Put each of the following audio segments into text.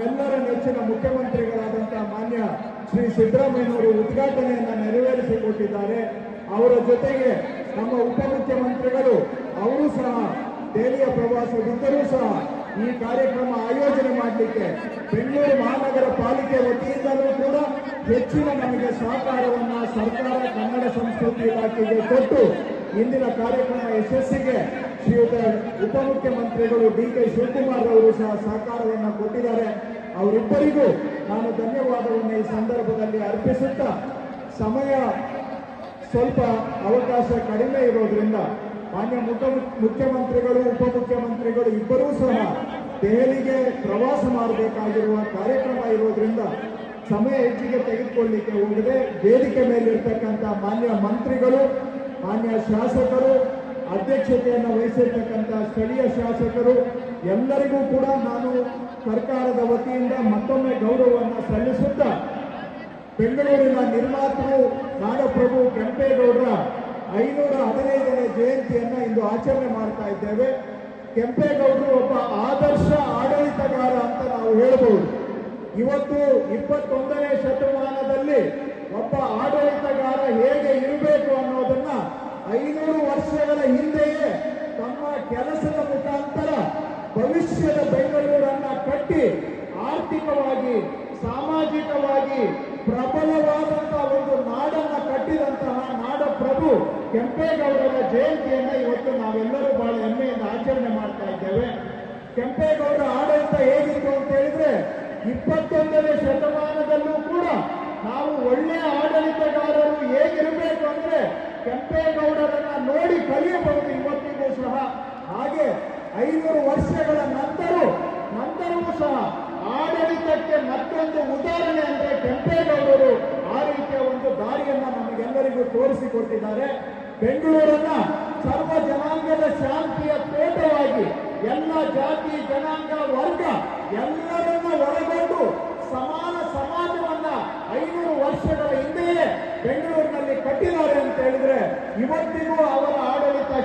ನಮ್ಮೆಲ್ಲರ ನೆಚ್ಚಿನ ಮುಖ್ಯಮಂತ್ರಿಗಳಾದಂತಹ ಮಾನ್ಯ ಶ್ರೀ ಸಿದ್ದರಾಮಯ್ಯನವರು ಉದ್ಘಾಟನೆಯನ್ನ ನೆರವೇರಿಸಿಕೊಟ್ಟಿದ್ದಾರೆ. ಅವರ ಜೊತೆಗೆ ನಮ್ಮ ಉಪಮುಖ್ಯಮಂತ್ರಿಗಳು, ಅವರು ಸಹ, ದೆಹಲಿಯ ಪ್ರವಾಸದಿಂದಲೂ ಸಹ ಈ ಕಾರ್ಯಕ್ರಮ ಆಯೋಜನೆ ಮಾಡಲಿಕ್ಕೆ ಬೆಂಗಳೂರು ಮಹಾನಗರ ಪಾಲಿಕೆ ವತಿಯಿಂದಲೂ ಕೂಡ ಹೆಚ್ಚಿನ ನಮಗೆ ಸಹಕಾರವನ್ನು ಸರ್ಕಾರ ಕನ್ನಡ ಸಂಸ್ಕೃತಿ ಇಲಾಖೆಗೆ ಕೊಟ್ಟು ಇಂದಿನ ಕಾರ್ಯಕ್ರಮ ಯಶಸ್ಸಿಗೆ ಶ್ರೀಯುತ ಉಪಮುಖ್ಯಮಂತ್ರಿಗಳು ಡಿ ಕೆ ಶಿವಕುಮಾರ್ ಅವರು ಸಹ ಸಹಕಾರವನ್ನು ಕೊಟ್ಟಿದ್ದಾರೆ. ಅವರಿಬ್ಬರಿಗೂ ನಾನು ಧನ್ಯವಾದವನ್ನು ಈ ಸಂದರ್ಭದಲ್ಲಿ ಅರ್ಪಿಸುತ್ತಾ ಸಮಯ ಸ್ವಲ್ಪ ಅವಕಾಶ ಕಡಿಮೆ ಇರೋದ್ರಿಂದ ಮಾನ್ಯ ಮುಖ್ಯ ಮುಖ್ಯಮಂತ್ರಿಗಳು, ಉಪಮುಖ್ಯಮಂತ್ರಿಗಳು ಇಬ್ಬರೂ ಸಹ ದೆಹಲಿಗೆ ಪ್ರವಾಸ ಮಾಡಬೇಕಾಗಿರುವ ಕಾರ್ಯಕ್ರಮ ಇರೋದ್ರಿಂದ ಸಮಯ ಹೆಚ್ಚಿಗೆ ತೆಗೆದುಕೊಳ್ಳಿಕ್ಕೆ ಹೋಗದೆ ವೇದಿಕೆ ಮೇಲಿರ್ತಕ್ಕಂಥ ಮಾನ್ಯ ಮಂತ್ರಿಗಳು, ಮಾನ್ಯ ಶಾಸಕರು ಅಧ್ಯಕ್ಷತೆಯನ್ನು ವಹಿಸಿರ್ತಕ್ಕಂಥ ಸ್ಥಳೀಯ ಶಾಸಕರು ಎಲ್ಲರಿಗೂ ಕೂಡ ನಾನು ಸರ್ಕಾರದ ವತಿಯಿಂದ ಮತ್ತೊಮ್ಮೆ ಗೌರವವನ್ನು ಸಲ್ಲಿಸುತ್ತಾ ಬೆಂಗಳೂರಿನ ನಿರ್ಮಾತೃ ನಾಡಪ್ರಭು ಕೆಂಪೇಗೌಡರ ಐನೂರ ಹದಿನೈದನೇ ಜಯಂತಿಯನ್ನು ಇಂದು ಆಚರಣೆ ಮಾಡ್ತಾ ಇದ್ದೇವೆ. ಕೆಂಪೇಗೌಡರು ಒಬ್ಬ ಆದರ್ಶ ಆಡಳಿತಗಾರ ಅಂತ ನಾವು ಹೇಳಬಹುದು ಇವತ್ತು ಇಪ್ಪತ್ತೊಂದನೇ ಶತಮಾನದಲ್ಲಿ ಒಬ್ಬ ಆಡಳಿತಗಾರ ಹೇಗೆ ಇರಬೇಕು ಅನ್ನೋದನ್ನ ಐನೂರು ವರ್ಷಗಳ ಹಿಂದೆಯೇ ತಮ್ಮ ಕೆಲಸದ ಮುಖಾಂತರ ಭವಿಷ್ಯದ ಬೆಂಗಳೂರನ್ನ ಕಟ್ಟಿ ಆರ್ಥಿಕವಾಗಿ, ಸಾಮಾಜಿಕವಾಗಿ ಪ್ರಬಲವಾದಂತಹ ಒಂದು ನಾಡನ್ನ ಕಟ್ಟಿದಂತಹ ನಾಡ ಪ್ರಭು ಕೆಂಪೇಗೌಡರ ಜಯಂತಿಯನ್ನ ಇವತ್ತು ನಾವೆಲ್ಲರೂ ಬಹಳ ಹೆಮ್ಮೆಯಿಂದ ಆಚರಣೆ ಮಾಡ್ತಾ ಇದ್ದೇವೆ. ಕೆಂಪೇಗೌಡರ ಆಡಳಿತ ಹೇಗಿತ್ತು ಅಂತ ಹೇಳಿದ್ರೆ ಇಪ್ಪತ್ತೊಂದನೇ ಶತಮಾನದಲ್ಲೂ ಕೂಡ ನಾವು ಒಳ್ಳೆಯ ಆಡಳಿತಗಾರರು ಅಂದ್ರೆ ನೋಡಿ ಕಲಿಯಬಹುದು ಇವತ್ತಿಗೂ ಸಹ. ಹಾಗೆ ಐನೂರು ವರ್ಷಗಳ ನಂತರ ನಂತರವೂ ಸಹ ಆಡಳಿತಕ್ಕೆ ಮತ್ತೊಂದು ಉದಾಹರಣೆ ಅಂದ್ರೆ ಕೆಂಪೇಗೌಡರು ಆ ರೀತಿಯ ಒಂದು ದಾರಿಯನ್ನ ನಮಗೆಲ್ಲರಿಗೂ ತೋರಿಸಿಕೊಟ್ಟಿದ್ದಾರೆ ಬೆಂಗಳೂರನ್ನ ಸರ್ವ ಜನಾಂಗದ ಶಾಂತಿಯ ತೋಟವಾಗಿ ಎಲ್ಲ ಜಾತಿ, ಜನಾಂಗ, ವರ್ಗ ಎಲ್ಲರನ್ನ ಒಳಗೊಂಡು ಸಮಾನ ಸಮಾಜವನ್ನ ಐನೂರು ವರ್ಷಗಳ ಹಿಂದೆಯೇ ಬೆಂಗಳೂರಿನಲ್ಲಿ ಕಟ್ಟಿದ್ದಾರೆ ಅಂತ ಹೇಳಿದ್ರೆ ಇವತ್ತಿಗೂ ಅವರ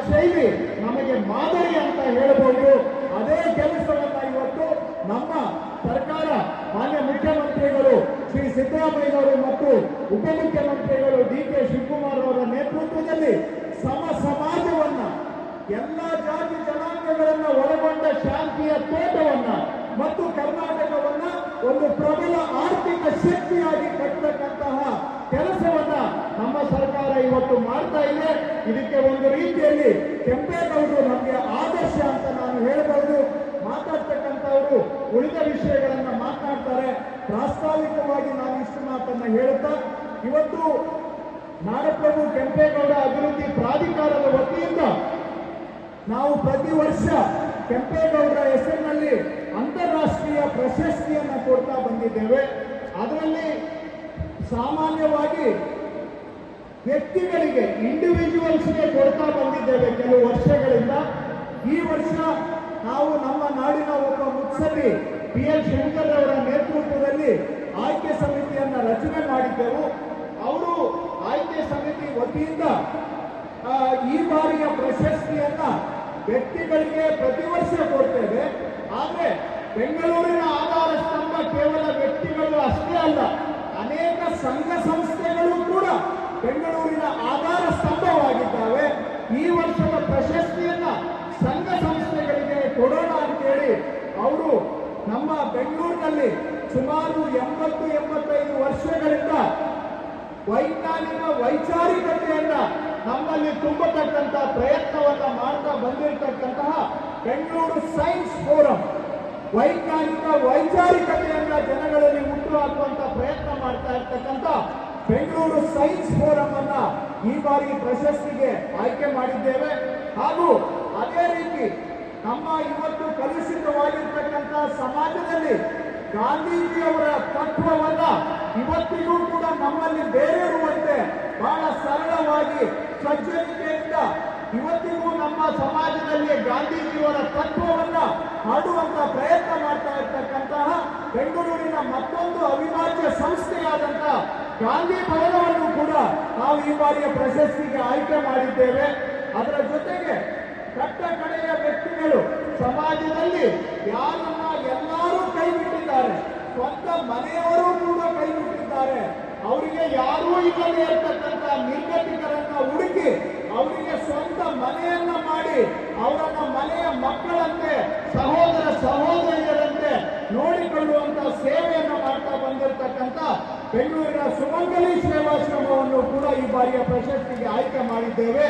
ಶೈಲಿ ನಮಗೆ ಮಾದರಿ ಅಂತ ಹೇಳಬಹುದು ಅದೇ ಕೆಲಸವನ್ನ ಇವತ್ತು ನಮ್ಮ ಸರ್ಕಾರ ಮಾನ್ಯ ಮುಖ್ಯಮಂತ್ರಿಗಳು ಶ್ರೀ ಸಿದ್ದರಾಮಯ್ಯನವರು ಮತ್ತು ಉಪಮುಖ್ಯಮಂತ್ರಿಗಳು ಡಿ ಕೆ ಶಿವಕುಮಾರ್ ಅವರ ನೇತೃತ್ವದಲ್ಲಿ ಸಮ ಸಮಾಜವನ್ನ, ಎಲ್ಲ ಜಾತಿ ಜನಾಂಗಗಳನ್ನ ಒಳಗೊಂಡ ಶಾಂತಿಯ ತೋಟವನ್ನ ಮತ್ತು ಕರ್ನಾಟಕವನ್ನ ಒಂದು ಪ್ರಬಲ ಆರ್ಥಿಕ ಶಕ್ತಿಯಾಗಿ ಕಟ್ಟತಕ್ಕಂತಹ ಕೆಲಸವನ್ನ ನಮ್ಮ ಸರ್ಕಾರ ಇವತ್ತು ಮಾಡ್ತಾ ಇದೆ. ಇದಕ್ಕೆ ಒಂದು ರೀತಿಯಲ್ಲಿ ಕೆಂಪೇಗೌಡರು ನಮಗೆ ಆದರ್ಶ ಅಂತ ನಾನು ಹೇಳಬಹುದು ಮಾತಾಡ್ತಕ್ಕಂಥವರು ಉಳಿದ ವಿಷಯಗಳನ್ನ ಮಾತನಾಡ್ತಾರೆ ಪ್ರಾಸ್ತಾವಿಕವಾಗಿ ನಾನು ಇಷ್ಟು ಮಾತನ್ನ ಹೇಳುತ್ತಾ, ಇವತ್ತು ನಾಡಪ್ರಭು ಕೆಂಪೇಗೌಡ ಅಭಿವೃದ್ಧಿ ಪ್ರಾಧಿಕಾರದ ವತಿಯಿಂದ ನಾವು ಪ್ರತಿ ವರ್ಷ ಕೆಂಪೇಗೌಡರ ಹೆಸರಿನಲ್ಲಿ ಅಂತಾರಾಷ್ಟ್ರೀಯ ಪ್ರಶಸ್ತಿಯನ್ನು ಕೊಡ್ತಾ ಬಂದಿದ್ದೇವೆ. ಅದರಲ್ಲಿ ಸಾಮಾನ್ಯವಾಗಿ ವ್ಯಕ್ತಿಗಳಿಗೆ ಇಂಡಿವಿಜುವಲ್ಸ್ಗೆ ಕೊಡ್ತಾ ಬಂದಿದ್ದೇವೆ ಕೆಲವು ವರ್ಷಗಳಿಂದ. ಈ ವರ್ಷ ನಾವು ನಮ್ಮ ನಾಡಿನ ಒಬ್ಬ ಮುತ್ಸಲಿ ಪಿ ಎಲ್ ಶಂಕರ್ ಅವರ ನೇತೃತ್ವದಲ್ಲಿ ಆಯ್ಕೆ ಸಮಿತಿಯನ್ನ ರಚನೆ ಮಾಡಿದ್ದೆವು. ಅವರು ಆಯ್ಕೆ ಸಮಿತಿ ವತಿಯಿಂದ ಈ ಬಾರಿಯ ಪ್ರಶಸ್ತಿಯನ್ನ ವ್ಯಕ್ತಿಗಳಿಗೆ ಪ್ರತಿ ವರ್ಷ ಕೊಡ್ತೇವೆ. ಆದ್ರೆ ಬೆಂಗಳೂರಿನ ನಮ್ಮ ಬೆಂಗಳೂರಿನಲ್ಲಿ ಸುಮಾರು ಎಂಬತ್ತು, ಎಂಬತ್ತೈದು ವರ್ಷಗಳಿಂದ ವೈಜ್ಞಾನಿಕ, ವೈಚಾರಿಕತೆಯನ್ನ ನಮ್ಮಲ್ಲಿ ತುಂಬತಕ್ಕಂಥ ಪ್ರಯತ್ನವನ್ನ ಮಾಡ್ತಾ ಬಂದಿರತಕ್ಕಂತಹ ಬೆಂಗಳೂರು ಸೈನ್ಸ್ ಫೋರಂ. ವೈಜ್ಞಾನಿಕ, ವೈಚಾರಿಕತೆಯನ್ನ ಜನಗಳಲ್ಲಿ ಹುಟ್ಟುಹಾಕುವಂತ ಪ್ರಯತ್ನ ಮಾಡ್ತಾ ಇರ್ತಕ್ಕಂಥ ಬೆಂಗಳೂರು ಸೈನ್ಸ್ ಫೋರಂ ಅನ್ನ ಈ ಬಾರಿ ಪ್ರಶಸ್ತಿಗೆ ಆಯ್ಕೆ ಮಾಡಿದ್ದೇವೆ. ಹಾಗೂ ಅದೇ ರೀತಿ ನಮ್ಮ ಇವತ್ತು ಕಲುಷಿತವಾಗಿರ್ತಕ್ಕಂಥ ಸಮಾಜದಲ್ಲಿ ಗಾಂಧೀಜಿಯವರ ತತ್ವವನ್ನ ಇವತ್ತಿಗೂ ಕೂಡ ನಮ್ಮಲ್ಲಿ ಬೇರೆರುವಂತೆ ಬಹಳ ಸರಳವಾಗಿ ಸಜ್ಜನಿಕೆಯಿಂದ ಇವತ್ತಿಗೂ ನಮ್ಮ ಸಮಾಜದಲ್ಲಿ ಗಾಂಧೀಜಿಯವರ ತತ್ವವನ್ನ ಹಾಡುವಂತ ಪ್ರಯತ್ನ ಮಾಡ್ತಾ ಇರ್ತಕ್ಕಂತಹ ಬೆಂಗಳೂರಿನ ಮತ್ತೊಂದು ಅವಿಭಾಜ್ಯ ಸಂಸ್ಥೆಯಾದಂತ ಗಾಂಧಿ ಭವನವನ್ನು ಕೂಡ ನಾವು ಈ ಬಾರಿಯ ಪ್ರಶಸ್ತಿಗೆ ಆಯ್ಕೆ ಮಾಡಿದ್ದೇವೆ. ಅದರ ಜೊತೆಗೆ ಕಟ್ಟ ಕಡೆಯ ಸಮಾಜದಲ್ಲಿ ಯಾರನ್ನ ಎಲ್ಲರೂ ಕೈ ಬಿಟ್ಟಿದ್ದಾರೆ ಮನೆಯವರು ಕೂಡ ಕೈ ಬಿಟ್ಟಿದ್ದಾರೆ. ಅವರಿಗೆ ಯಾರೂ ಇಲ್ಲದೆ ಇರತಕ್ಕಂತ ನಿರ್ಗತಿಕರನ್ನ ಹುಡುಕಿ ಅವರಿಗೆ ಸ್ವಂತ ಮನೆಯನ್ನ ಮಾಡಿ ಅವರನ್ನ ಮನೆಯ ಮಕ್ಕಳಂತೆ, ಸಹೋದರ ಸಹೋದರಿಯರಂತೆ ನೋಡಿಕೊಳ್ಳುವಂತ ಸೇವೆಯನ್ನು ಮಾಡ್ತಾ ಬಂದಿರತಕ್ಕಂತ ಬೆಂಗಳೂರಿನ ಸುಮಂಗಲಿ ಸೇವಾಶ್ರಮವನ್ನು ಕೂಡ ಈ ಬಾರಿಯ ಪ್ರಶಸ್ತಿಗೆ ಆಯ್ಕೆ ಮಾಡಿದ್ದೇವೆ.